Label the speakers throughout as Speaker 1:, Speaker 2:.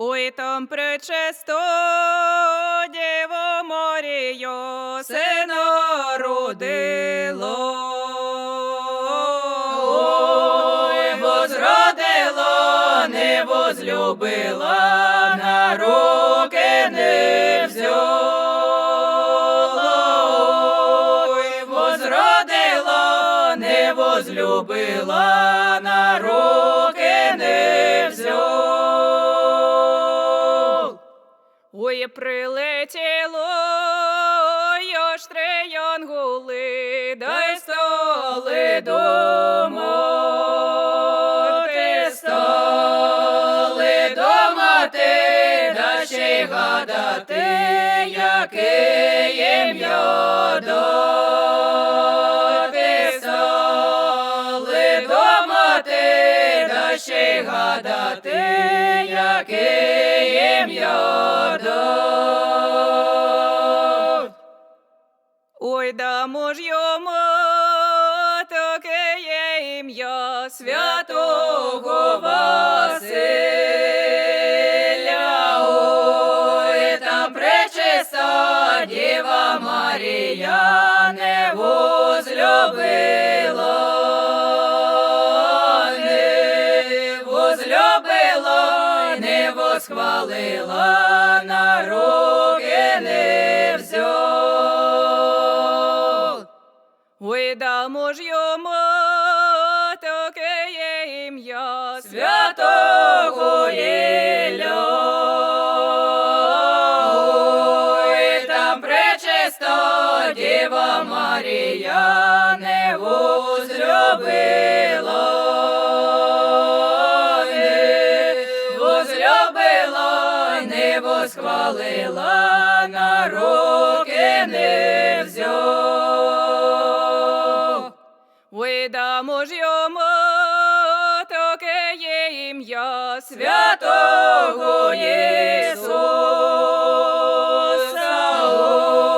Speaker 1: Ой там пречесто Дєво Марію сина родило. Ой, возродило, не возлюбила, на руки не взяла. Ой, возродило, не возлюбила, на руки Ой, прилетіло, ж янгули, дай стали дома. Ти стали дома, ти, да ще гадати, яке ім'я да ще гадати, яке ім'я Ой, дамо ж йому таке є ім'я святого Василя. Ой, там пречиста Діва Марія не возлюбила, не возлюбила, не восхвалила, Ой, дамо ж йому таке є ім'я святого Єля. Ой, там пречиста Діва Марія не возлюбила, не возлюбила, не восхвалила, на руки не взяв. Ой, дамо ж йому таке є ім'я святого Ісуса.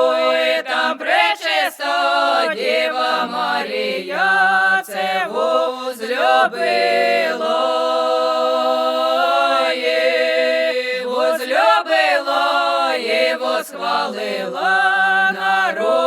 Speaker 1: Ой, там пречиста Діва Марія це возлюбила, є, возлюбила і восхвалила, на руки взяла.